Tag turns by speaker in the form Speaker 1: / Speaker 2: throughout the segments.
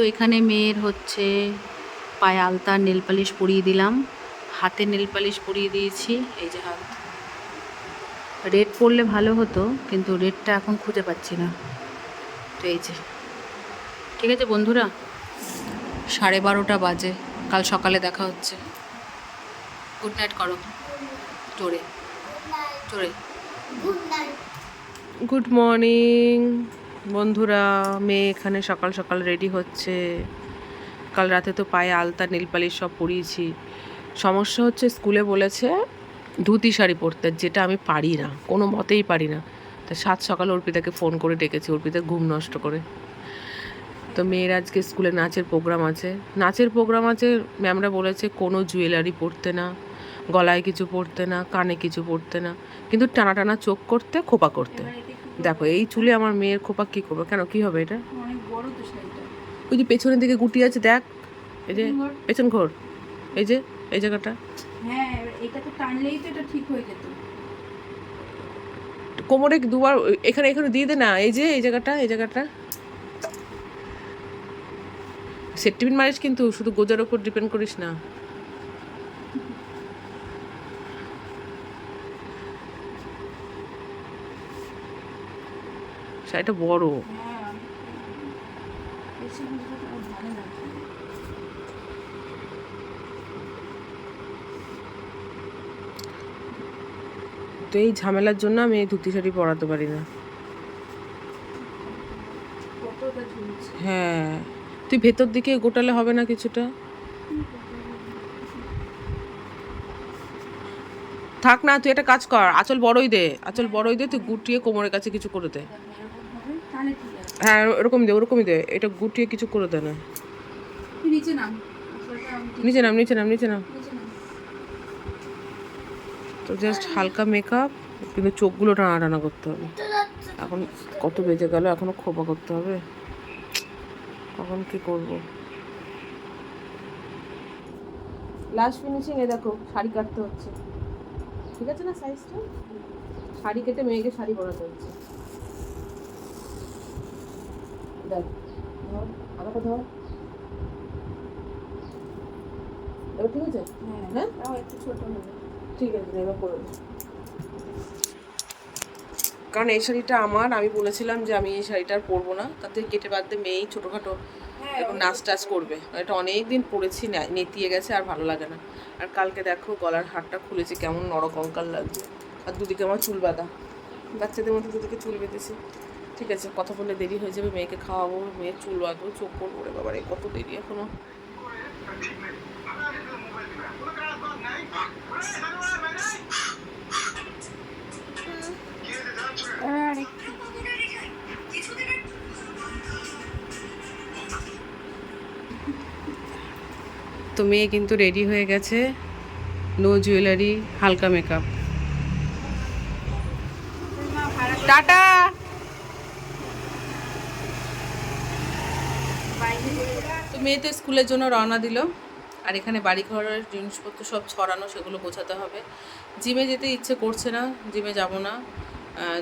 Speaker 1: তো এখানে মেয়ের হচ্ছে পায়ে আলতা নেল পালিশ পরিয়ে দিলাম। হাতে নেল পালিশ পরিয়ে দিয়েছি এই যে হাত। রেড পরলে ভালো হতো কিন্তু রেডটা এখন খুঁজে পাচ্ছি না। তো এই যে। ঠিক আছে বন্ধুরা সাড়ে বারোটা বাজে কাল সকালে দেখা হচ্ছে। গুড নাইট করো। জোরে। জোরে।
Speaker 2: গুড মর্নিং বন্ধুরা, মেয়ে এখানে সকাল সকাল রেডি হচ্ছে। কাল রাতে তো পায়ে আলতা নীল পালিশ সব পরিয়েছি। সমস্যা হচ্ছে স্কুলে বলেছে ধুতি শাড়ি পরতে, যেটা আমি পারি না, কোনো মতেই পারি না। তা সাত সকাল অর্পিতাকে ফোন করে ডেকেছি, অর্পিতা ঘুম নষ্ট করে। তো মেয়ের আজকে স্কুলে নাচের প্রোগ্রাম আছে। নাচের প্রোগ্রাম আছে ম্যামরা বলেছে কোনো জুয়েলারি পরতে না, গলায় কিছু পরতে না, কানে কিছু পরতে না। কিন্তু টানা টানা চোখ করতে, খোপা করতে। দেখো এই চুলে আমার মেয়ের খোপা কি করবে? কেন কি হবে এটা? ওই যে পেছনের দিকে গুটি আছে দেখ। এই যে পেছন ঘোর। এই যে এই জায়গাটা।
Speaker 1: হ্যাঁ এটা তো টানলেই তো এটা ঠিক হয়ে যেত।
Speaker 2: কোমরে দুবার এখানে এখানে দিয়ে দে না। এই যে এই জায়গাটা এই জায়গাটা। সেট্টিপিন মারিস কিন্তু শুধু গোজার ওপর ডিপেন্ড করিস না। শাড়িটা বড়।
Speaker 1: তো
Speaker 2: এই ঝামেলার জন্য আমি এই ধুতি শাড়ি পরাতে পারি না। হ্যাঁ। তুই ভেতর দিকে গোটালে হবে না কিছুটা? থাক না তুই একটা কাজ কর। আচল বড়ই দে। আচল বড়ই দে তুই গুটিয়ে কোমরের কাছে কিছু করে দে
Speaker 1: এরকম হবে তাহলে ঠিক আছে
Speaker 2: হ্যাঁ ওরকম দে ওরকমই দে এটা গুটিয়ে কিছু করে দে না।
Speaker 1: নিচে নাম?
Speaker 2: নিচে নাম নিচে নাম নিচে নাম। তো জাস্ট হালকা মেকআপ কিন্তু চোখগুলো টানা টানা করতে হবে। এখন কত বেজে গেল এখনও খোপা করতে হবে। কখন কি করব? লাস্ট ফিনিশিং এ দেখো শাড়ি কাটতে হচ্ছে। ঠিক আছে না সাইজটা শাড়ি কেটে মেয়েকে শাড়ি পরাতে হচ্ছে। দেখ ধর আগাটা ধর এবার ঠিক আছে?
Speaker 1: হ্যাঁ
Speaker 2: হ্যাঁ?
Speaker 1: একটু ছোট হবে।
Speaker 2: ঠিক আছে এবার করে। কারণ এই শাড়িটা আমার আমি বলেছিলাম যে আমি এই শাড়িটা আর পরবো না। তাতে কেটে বাদ দিয়ে মেয়েই ছোটোখাটো
Speaker 1: হ্যাঁ
Speaker 2: নাচ টাচ করবে। এটা অনেক দিন পরেছি না- নেতিয়ে গেছে আর ভালো লাগে না। আর কালকে দেখো গলার হারটা খুলেছে কেমন নরকঙ্কাল লাগছে। আর দুদিকে আমার চুল বাঁধা। বাচ্চাদের মধ্যে দুদিকে চুল বেঁধেছে। ঠিক আছে, কথা বলে দেরি হয়ে যাবে, মেয়েকে খাওয়াবো, মেয়ের চুল বাঁধবো, চোখ করব রে বাবা রে কত দেরি
Speaker 1: এখনও?
Speaker 2: তো মেয়ে কিন্তু রেডি হয়ে গেছে নো জুয়েলারি হালকা মেকআপ টাটা তো মেয়ে তো স্কুলের জন্য রওনা দিল। আর এখানে বাড়ি ঘরের জিনিসপত্র সব ছড়ানো, সেগুলো গোছাতে হবে। জিমে যেতে ইচ্ছে করছে না, জিমে যাব না।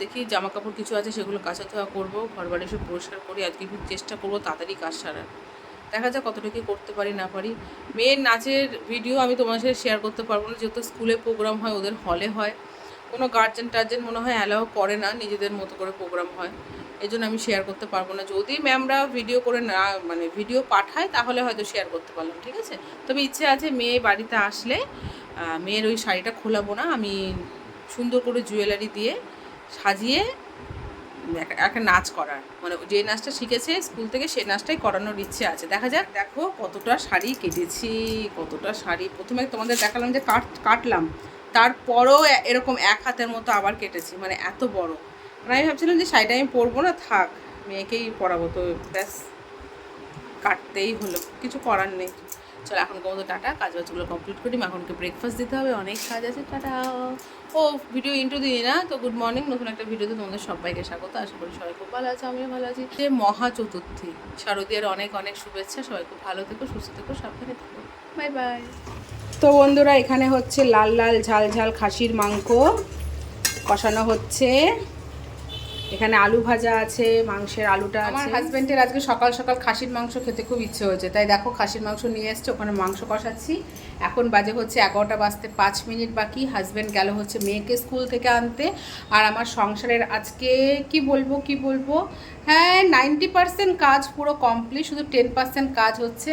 Speaker 2: দেখি জামা কাপড় কিছু আছে, সেগুলো কাঁচা ধোয়া করব ঘর বাড়ি সব পরিষ্কার করি, আজকে একটু চেষ্টা করব তাড়াতাড়ি কাজ সারার। দেখা যাক কতটুকু করতে পারি, না পারি। মেয়ের নাচের ভিডিও আমি তোমার সাথে শেয়ার করতে পারব না, যেহেতু স্কুলে প্রোগ্রাম হয়, ওদের হলে হয়। কোনো গার্জেন টার্জেন মনে হয় অ্যালাও করে না, নিজেদের মতো করে প্রোগ্রাম হয়। এই জন্য আমি শেয়ার করতে পারব না। যদি ম্যামরা ভিডিও করে না মানে ভিডিও পাঠায়, তাহলে হয়তো শেয়ার করতে পারলাম, ঠিক আছে? তবে ইচ্ছে আছে মেয়ে বাড়িতে আসলে মেয়ের ওই শাড়িটা খোলাবো না, আমি সুন্দর করে জুয়েলারি দিয়ে সাজিয়ে একটা- নাচ করার। মানে যে নাচটা শিখেছে স্কুল থেকে সেই নাচটাই করানোর ইচ্ছে আছে। দেখা যাক, দেখো কতটা শাড়ি কেটেছি, কতটা শাড়ি। প্রথমে তোমাদের দেখালাম যে কাট, কাটলাম। তারপরও এরকম এক হাতের মতো আবার কেটেছি মানে এত বড়। মানে আমি ভাবছিলাম যে শাড়িটা আমি পরবো না, থাক, মেয়েকেই পরাবো। তো ব্যাস, কাটতেই হলো, কিছু করার নেই। চলো, এখন কমতো টাটা কাজ বাজগুলো কমপ্লিট করি এখনকে ব্রেকফাস্ট দিতে হবে, অনেক কাজ আছে, টাটা। ও ভিডিও ইন্টু দিই না, তো গুড মর্নিং নতুন একটা ভিডিওতে তোমাদের সবাইকে স্বাগত। আশা করি সবাই খুব ভালো আছে, আমিও ভালো আছি। যে মহা চতুর্থী শারদীয়ার অনেক অনেক শুভেচ্ছা, সবাই খুব ভালো থেকো, সুস্থ থেকো, সাবধানে থেকো। বাই বাই
Speaker 1: তো বন্ধুরা, এখানে হচ্ছে লাল লাল ঝাল ঝাল খাসির মাংস, কষানো হচ্ছে।
Speaker 2: এখানে আলু ভাজা আছে মাংসের আলুটা আমার হাজব্যান্ডের আজকে সকাল সকাল খাসির মাংস খেতে খুব ইচ্ছে হয়েছে। তাই দেখো খাসির মাংস নিয়ে এসছে ওখানে মাংস কষাচ্ছি। এখন বাজে হচ্ছে এগারোটা বাজতে পাঁচ মিনিট বাকি। হাজব্যান্ড গেল হচ্ছে মেয়েকে স্কুল থেকে আনতে। আর আমার সংসারের আজকে কি বলব কি বলব? হ্যাঁ নাইনটি পার্সেন্ট কাজ পুরো কমপ্লিট শুধু টেন পার্সেন্ট কাজ হচ্ছে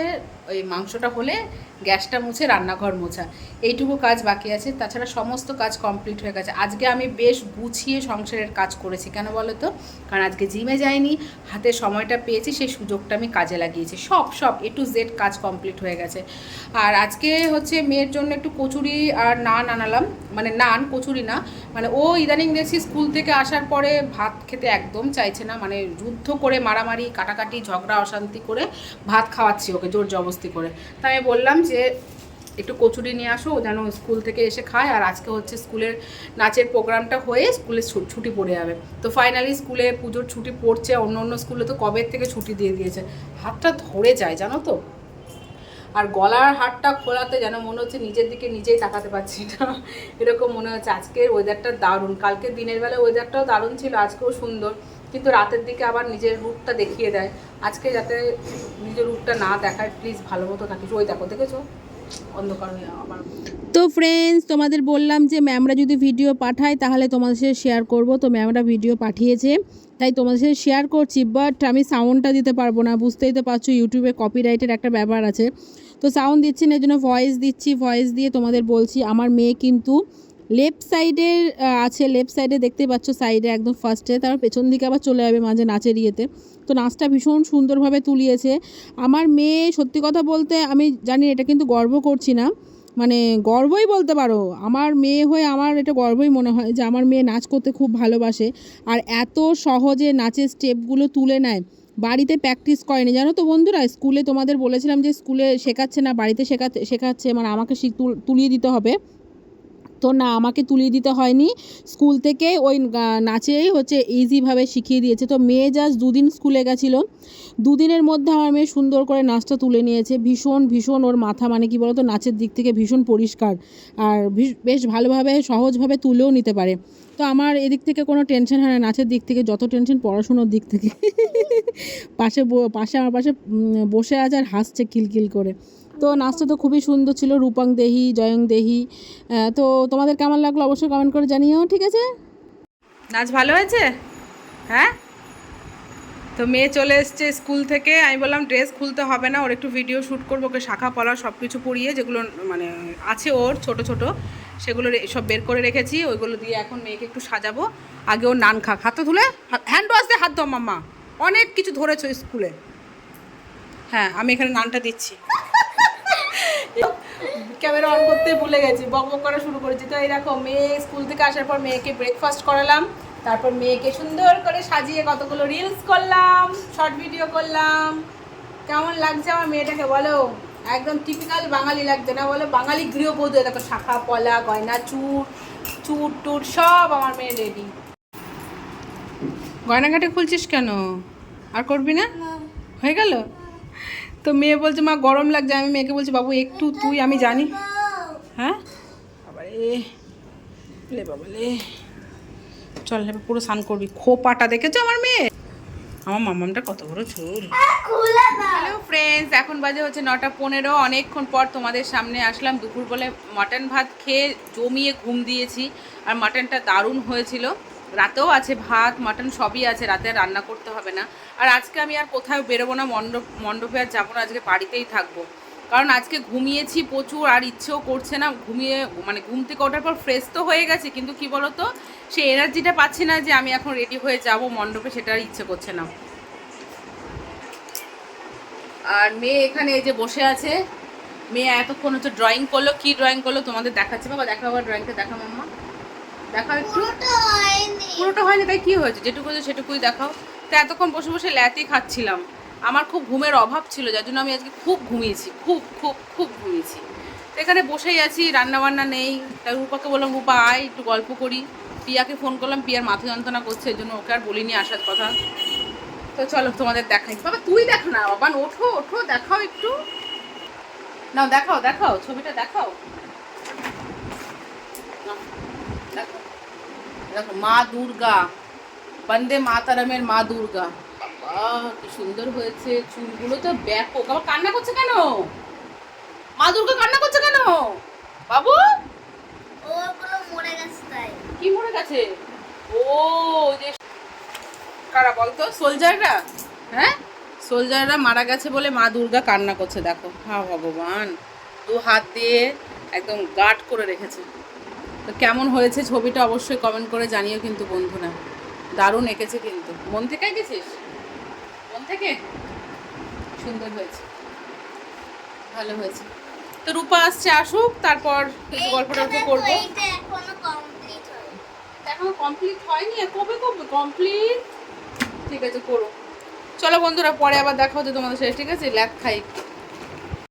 Speaker 2: ওই মাংসটা হলে গ্যাসটা মুছে, রান্নাঘর মোছা। এইটুকু কাজ বাকি আছে। তাছাড়া সমস্ত কাজ কমপ্লিট হয়ে গেছে। আজকে আমি বেশ গুছিয়ে সংসারের কাজ করেছি। কেন বলো তো? কারণ আজকে জিমে যাইনি, হাতে সময়টা পেয়েছি, সেই সুযোগটা আমি কাজে লাগিয়েছি। সব সব এ টু জেড কাজ কমপ্লিট হয়ে গেছে। আর আজকে হচ্ছে মেয়ের জন্য একটু কচুরি আর নান আনালাম। মানে নান, কচুরি না। মানে ও ইদানিং দেখছি স্কুল থেকে আসার পরে ভাত খেতে একদম চাইছে না। মানে যুদ্ধ করে মারামারি, কাটাকাটি, ঝগড়া, অশান্তি করে ভাত খাওয়াচ্ছি ওকে জোর জবস্তি করে। তাই আমি বললাম যে, একটু কচুরি নিয়ে আসো যেন স্কুল থেকে এসে খায়। আর আজকে হচ্ছে স্কুলের নাচের প্রোগ্রামটা হয়ে স্কুলে ছুটি পড়ে যাবে। তো ফাইনালি স্কুলে পুজোর ছুটি পড়ছে, অন্য অন্য স্কুলে তো কবে থেকে ছুটি দিয়ে দিয়েছে? হাতটা ধরে যায়, জানো তো? আর গলার হাটটা খোলাতে যেন মনে হচ্ছে নিজের দিকে নিজেই তাকাতে পারছি না। এরকম মনে হচ্ছে আজকের ওয়েদারটা দারুণ। কালকে দিনের বেলা ওয়েদারটাও দারুণ ছিল, আজকেও সুন্দর। কিন্তু রাতের দিকে আবার নিজের রূপটা দেখিয়ে দেয়। আজকে যাতে নিজের রূপটা না দেখায় প্লিজ ভালো মতো থাকিস ওই দেখো, দেখেছ? অন্ধকার হয়ে আমার
Speaker 1: তো ফ্রেন্ডস তোমাদের বললাম যে ম্যামরা যদি ভিডিও পাঠায়, তাহলে তোমাদের সাথে শেয়ার করব। তো ম্যামরা ভিডিও পাঠিয়েছে, তাই তোমাদের সাথে শেয়ার করছি বাট আমি সাউন্ডটা দিতে পারব না। বুঝতেই তো পারছ ইউটিউবে কপিরাইটের একটা ব্যাপার আছে। তো সাউন্ড দিচ্ছি না এর জন্য ভয়েস দিচ্ছি ভয়েস দিয়ে তোমাদের বলছি, আমার মেয়ে কিন্তু লেফট সাইডে আছে লেফট সাইডে দেখতে পাচ্ছ, সাইডে একদম ফার্স্টে তারপর পেছন দিকে আবার চলে যাবে মাঝে নাচের ইয়েতে। তো নাচটা ভীষণ সুন্দরভাবে তুলিয়েছে। আমার মেয়ে সত্যি কথা বলতে আমি জানি এটা কিন্তু গর্ব করছি না মানে গর্বই বলতে পারো, আমার মেয়ে হয়ে আমার এটা গর্বই মনে হয় যে আমার মেয়ে নাচ করতে খুব ভালোবাসে আর এত সহজে নাচের স্টেপগুলো তুলে নেয়। বাড়িতে প্র্যাকটিস করেনি, জানো তো বন্ধুরা? স্কুলে তোমাদের বলেছিলাম যে স্কুলে শেখাচ্ছে না, বাড়িতে শেখাতে, শেখাচ্ছে মানে আমাকে শিখ- তুল- তুলিয়ে দিতে হবে। তো না, আমাকে তুলিয়ে দিতে হয়নি। স্কুল থেকে ওই নাচেই হচ্ছে ইজিভাবে শিখিয়ে দিয়েছে। তো মেয়ে জাস্ট দুদিন স্কুলে গেছিল। দুদিনের মধ্যে আমার মেয়ে সুন্দর করে নাচটা তুলে নিয়েছে। ভীষণ ভীষণ ওর মাথা মানে কি বলতো, নাচের দিক থেকে ভীষণ পরিষ্কার। আর বেশ ভালোভাবে, সহজভাবে তুলেও নিতে পারে। তো আমার এদিক থেকে কোনো টেনশন হয় না। নাচের দিক থেকে যত টেনশন পড়াশুনোর দিক থেকে। পাশে পাশে, আমার পাশে বসে আছে আর হাসছে কিলকিল করে। তো নাচটা তো খুবই সুন্দর ছিল, রূপাং দেহি, জয়ং দেহি। তো তোমাদের কেমন লাগল অবশ্যই কমেন্ট করে জানিও, ঠিক আছে?
Speaker 2: নাচ ভালো হয়েছে? হ্যাঁ? তো মেয়ে চলে এসছে স্কুল থেকে, আমি বললাম ড্রেস খুলতে হবে না, ওর একটু ভিডিও শ্যুট করব, ওকে শাখা পলা সব কিছু পরিয়ে যেগুলো মানে আছে ওর, ছোট ছোট, সেগুলো সব বের করে রেখেছি, ওইগুলো দিয়ে এখন মেয়েকে একটু সাজাবো। আগে ওর নান খাক, হাতে ধুলে হ্যান্ড ওয়াশ দিয়ে হাত ধো মাম্মা। অনেক কিছু ধরেছো স্কুলে। হ্যাঁ আমি এখানে নানটা দিচ্ছি। ক্যামেরা অন করতে ভুলে গেছি বক বক করা শুরু করেছি। তো এই দেখো মেয়ে স্কুল থেকে আসার পর মেয়েকে ব্রেকফাস্ট করালাম তারপর মেয়েকে সুন্দর করে সাজিয়ে কতগুলো রিলস করলাম শর্ট ভিডিও করলাম। কেমন লাগছে আমার মেয়েটাকে বলো? একদম টিপিক্যাল বাঙালি লাগছে না বলো? বাঙালি গৃহবধূ দেখো শাখা পলা গয়না চুর চুর টুর সব আমার মেয়ে রেডি গয়নাঘাটে খুলছিস কেন? আর করবি না। হয়ে গেল? তো মেয়ে বলছে, মা, গরম লাগছে। আমি মেয়েকে বলছি, বাবু, একটু তুই, আমি জানি। হ্যাঁ? বাবারে লে বাবা, লে। চল এবার পুরো স্নান করবি। খোপাটা দেখেছ আমার মেয়ে? আমার মামামটা কত বড় চুল হ্যালো ফ্রেন্ডস এখন বাজে হচ্ছে নটা পনেরো। অনেকক্ষণ পর তোমাদের সামনে আসলাম। দুপুর বলে মাটন ভাত খেয়ে জমিয়ে ঘুম দিয়েছি। আর মাটনটা দারুণ হয়েছিল। রাতেও আছে ভাত, মাটন সবই আছে, রাতে রান্না করতে হবে না। আর আজকে আমি আর কোথাও বেরোবো না, মণ্ডপ, মণ্ডপে আর যাব না, আজকে বাড়িতেই থাকব। কারণ আজকে ঘুমিয়েছি প্রচুর, আর ইচ্ছেও করছে না, ঘুমিয়ে মানে ঘুম থেকে ওঠার পর ফ্রেশ তো হয়ে গেছে, কিন্তু কি বলতো সে এনার্জিটা পাচ্ছি না যে আমি এখন রেডি হয়ে যাব মণ্ডপে, সেটা আর ইচ্ছে করছে না। আর মেয়ে এখানে এই যে বসে আছে, মেয়ে এতক্ষণ হচ্ছে ড্রয়িং করল, কি ড্রয়িং করল তোমাদের দেখাচ্ছে, বাবা দেখা আবার ড্রয়িংটা দেখা মাম্মা। দেখাও একটু। পুরোটা হয়নি। তাই কি হয়েছে? যেটুকু হয়েছে সেটুকুই দেখাও। তো এতক্ষণ বসে বসে ল্যাতি খাচ্ছিলাম। আমার খুব ঘুমের অভাব ছিল যার জন্য আমি আজকে খুব ঘুমিয়েছি খুব খুব খুব ঘুমিয়েছি। তো এখানে বসেই আছি রান্না বান্না নেই। তাই রূপাকে বললাম রূপা আয় একটু গল্প করি। পিয়াকে ফোন করলাম পিয়ার মাথা যন্ত্রণা করছে এই জন্য ওকে আর বলিনি আসার কথা। তো চলো তোমাদের দেখাই। বাবা তুই দেখ না বাবা ওঠো ওঠো দেখাও একটু। নাও দেখাও দেখাও ছবিটা দেখাও। দেখো মা দুর্গা বন্দে মাতারামের মা দুর্গা কি সুন্দর হয়েছে চুলগুলো তো ব্যাপক আবার কান্না করছে কেন মা দুর্গা কান্না করছে কেন বাবু
Speaker 3: ওগুলো মরে গেছে তাই
Speaker 2: কি মরে গেছে ও যে কারা বলতো সোলজাররা হ্যাঁ সোলজাররা মারা গেছে বলে মা দুর্গা কান্না করছে দেখো হা ভগবান দু হাত দিয়ে একদম গার্ড করে রেখেছে তো কেমন হয়েছে ছবিটা অবশ্যই কমেন্ট করে জানিও কিন্তু বন্ধুরা। দারুণ এঁকেছে কিন্তু। মন থেকে এঁকেছিস? মন থেকে? সুন্দর হয়েছে। ভালো হয়েছে। তো রূপা আসছে আসুক তারপর কিছু গল্প টল্প করব।
Speaker 3: এখনও কমপ্লিট হয়নি।
Speaker 2: কবে কবে? কমপ্লিট ঠিক আছে করো। চলো বন্ধুরা পরে আবার দেখা হচ্ছে তোমাদের সাথে ঠিক আছে? ল্যাক খাই একটু।